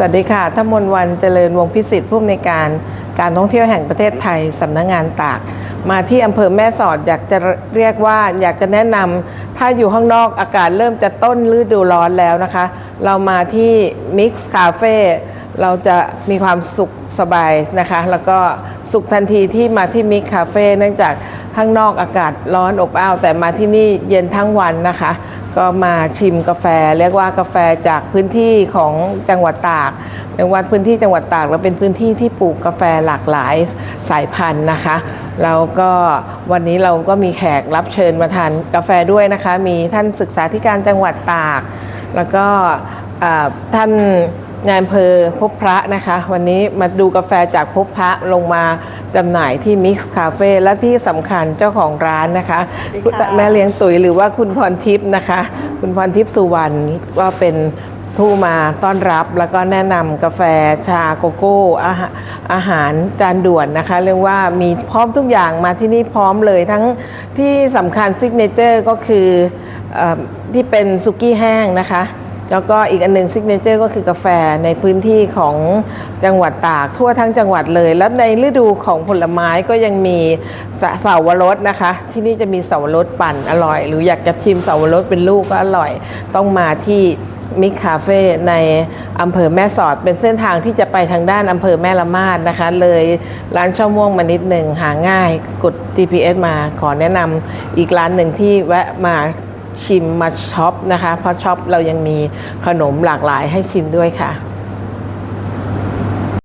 สวัสดีค่ะท่ามนวันเจริญวงศ์พิสิทธิ์ผู้อำนวยการการท่องเที่ยวแห่งประเทศไทยสำนักงานตาก มาที่อำเภอแม่สอดอยากจะเรียกว่าอยากจะแนะนำถ้าอยู่ข้างนอกอากาศเริ่มจะต้นฤดูร้อนแล้วนะคะ เรามาที่ Mix Cafe เราจะมีความสุขสบายนะคะ แล้วก็สุขทันทีที่มาที่มิกคาเฟ่เนื่องจากข้างนอกอากาศร้อนอบอ้าว แต่มาที่นี่เย็นทั้งวันนะคะ ก็มาชิมกาแฟ เรียกว่ากาแฟจากพื้นที่ของจังหวัดตากจังหวัดพื้นที่จังหวัดตากเราเป็นพื้นที่ที่ปลูกกาแฟหลากหลายสายพันธุ์นะคะแล้วก็วันนี้เราก็มีแขกรับเชิญมาทานกาแฟด้วยนะคะ มีท่านศึกษาธิการจังหวัดตาก แล้วก็ท่าน นายอำเภอพบพระนะคะ วันนี้มาดูกาแฟจากพบพระลงมาจำหน่ายที่ Mix Cafe และที่สำคัญเจ้าของร้านนะคะคุณแม่เลี้ยงตุ๋ยหรือว่าคุณพรทิพย์นะคะ คุณพรทิพย์สุวรรณก็เป็นผู้มาต้อนรับแล้วก็แนะนำกาแฟชาโกโก้ อาหารอาหารจานด่วนนะคะ เรียกว่ามีพร้อมทุกอย่างมาที่นี่พร้อมเลยทั้งที่สำคัญซิกเนเจอร์ก็คือออที่เป็นซุกี้แห้งนะคะ แล้วก็อีกอันหนึ่งซิกเนเจอร์ก็คือกาแฟในพื้นที่ของจังหวัดตากทั่วทั้งจังหวัดเลย แล้วในฤดูของผลไม้ก็ยังมีเสาวรสนะคะ ที่นี่จะมีเสาวรสปั่นอร่อย หรืออยากจะชิมเสาวรสเป็นลูกก็อร่อย ต้องมาที่มิกคาเฟ่ในอำเภอแม่สอดเป็นเส้นทางที่จะไปทางด้านอำเภอแม่ละมาดนะคะ เลยร้านช่อม่วงมานิดหนึ่งหาง่ายกด GPS มาขอแนะนำอีกร้านหนึ่งที่แวะมา ชิมมาช็อปนะคะ เพราะช็อปเรายังมีขนมหลากหลายให้ชิมด้วยค่ะ